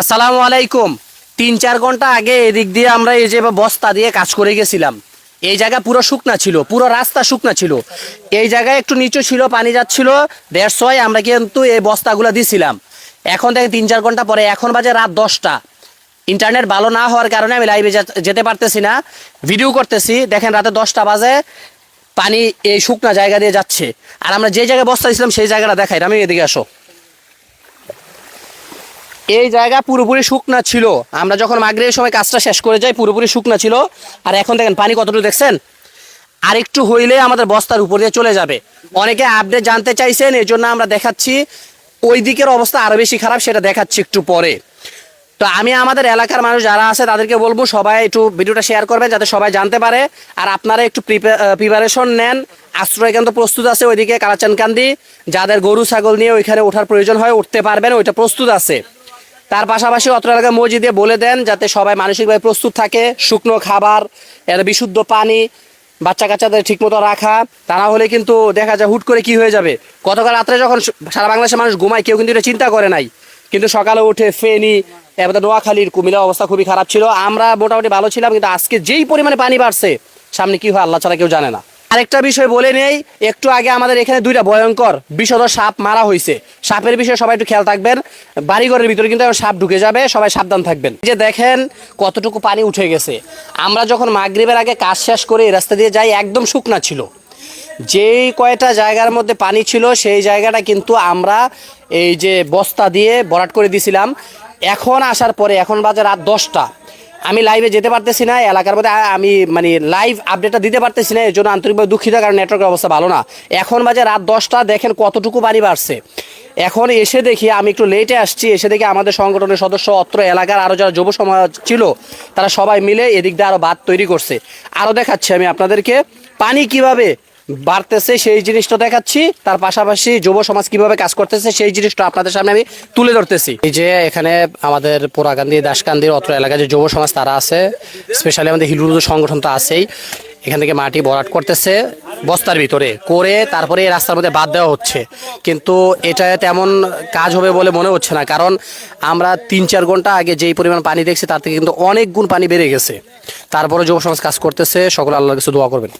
আসসালামু আলাইকুম। তিন চার ঘণ্টা আগে এদিক দিয়ে আমরা এই যে বস্তা দিয়ে কাজ করে গেছিলাম। এই জায়গা পুরো শুকনা ছিল, পুরো রাস্তা শুকনা ছিল। এই জায়গায় একটু নিচু ছিল, পানি যাচ্ছিল দেড় ছয় আমরা কিন্তু এই বস্তাগুলো দিছিলাম। এখন দেখেন তিন চার ঘণ্টা পরে, এখন বাজে রাত দশটা। ইন্টারনেট ভালো না হওয়ার কারণে আমি লাইভে যেতে পারতেছি না। ভিডিও করতেছি, দেখেন রাতে দশটা বাজে, পানি এই শুকনা জায়গা দিয়ে যাচ্ছে। আর আমরা যে জায়গায় বস্তা দিছিলাম, সেই জায়গাটা দেখাই। আমি এদিকে আসো। এই জায়গা পুরোপুরি শুকনা ছিল। আমরা যখন মাগরিবের সময় কাজটা শেষ করে যাই, পুরোপুরি শুকনা ছিল। আর এখন দেখেন, পানি কতটুকু দেখছেন? আর একটু হইলে আমাদের বস্তার উপর দিয়ে চলে যাবে। অনেকে আপডেট জানতে চাইছেন এই জন্য আমরা দেখাচ্ছি। ওই দিকের অবস্থা আরও বেশি খারাপ, সেটা দেখাচ্ছি একটু পরে। তো আমি আমাদের এলাকার মানুষ যারা আছে, তাদেরকে বলব, সবাই একটু ভিডিওটা শেয়ার করবেন, যাতে সবাই জানতে পারে। আর আপনারা একটু প্রিপারেশন নেন। আশ্রয় কেন্দ্র প্রস্তুত আছে ওইদিকে, কালাচানকান্দি। যাদের গরু, ছাগল নিয়ে ওইখানে ওঠার প্রয়োজন হয়, উঠতে পারবেন, ওইটা প্রস্তুত আছে। তার পাশাপাশি অত্র এলাকার মসজিদে বলে দেন যাতে সবাই মানসিকভাবে প্রস্তুত থাকে, শুকনো খাবার, এর বিশুদ্ধ পানি বাচ্চা কাচ্চাদের ঠিকমতো রাখা, তা না হলে কিন্তু দেখা যায় হুট করে কি হয়ে যাবে। গতকাল রাত্রে যখন সারা বাংলাদেশের মানুষ ঘুমায়, কেউ কিন্তু এটা চিন্তা করে নাই। কিন্তু সকালে উঠে ফেনি এবার নোয়াখালীর কুমিল্লার অবস্থা খুবই খারাপ ছিল। আমরা মোটামুটি ভালো ছিলাম, কিন্তু আজকে যেই পরিমাণে পানি বাড়ছে, সামনে কি হয় আল্লাহ ছাড়া কেউ জানে না। আরেকটা বিষয় বলে নেই, একটু আগে আমাদের এখানে দুইটা ভয়ঙ্কর বিষধর সাপ মারা হয়েছে সাপের বিষয়ে সবাই একটু খেয়াল থাকবেন। বাড়িঘরের ভিতরে কিন্তু সাপ ঢুকে যাবে, সবাই সাবধান থাকবেন। যে দেখেন কতটুকু পানি উঠে গেছে। আমরা যখন মাগরিবের আগে কাজ শেষ করে রাস্তা দিয়ে যাই, একদম শুকনা ছিল। যেই কয়টা জায়গার মধ্যে পানি ছিল, সেই জায়গাটা কিন্তু আমরা এই যে বস্তা দিয়ে ভরাট করে দিছিলাম। এখন আসার পরে, এখন বাজে রাত দশটা। আমি লাইভে যেতে পারতেছি না, এলাকার মধ্যে আমি মানে লাইভ আপডেটটা দিতে পারতেছি না এর জন্য আন্তরিকভাবে দুঃখিত, কারণ নেটওয়ার্কের অবস্থা ভালো না। এখন বাজে রাত দশটা, দেখেন কতটুকু পানি বাড়ছে। এখন এসে দেখি, আমি একটু লেটে আসছি, এসে দেখি আমাদের সংগঠনের সদস্য, অত্র এলাকার আরও যারা যুব সমাজ ছিল, তারা সবাই মিলে এদিক দিয়ে আরও বাদ তৈরি করছে। আরও দেখাচ্ছি আমি আপনাদেরকে, পানি কীভাবে বাড়তেছে সেই জিনিসটা দেখাচ্ছি। তার পাশাপাশি যুব সমাজ কীভাবে কাজ করতেছে সেই জিনিসটা আপনাদের সামনে আমি তুলে ধরতেছি। এই যে এখানে আমাদের পোড়াকান্দি, দাসকান্দির অত্র এলাকায় যে যুব সমাজ, তারা আছে। স্পেশালি আমাদের হিলুরুদ সংগঠন তো আছেই। এখান থেকে মাটি ভরাট করতেছে বস্তার ভিতরে। করে তারপরে এই রাস্তার মধ্যে বাদ দেওয়া হচ্ছে। কিন্তু এটা তেমন কাজ হবে বলে মনে হচ্ছে না। কারণ আমরা তিন চার ঘণ্টা আগে যেই পরিমাণ পানি দেখছি, তার থেকে কিন্তু অনেক গুণ পানি বেড়ে গেছে। তারপরে যুব সমাজ কাজ করতেছে। সকল আল্লাহর কাছে দোয়া করবেন।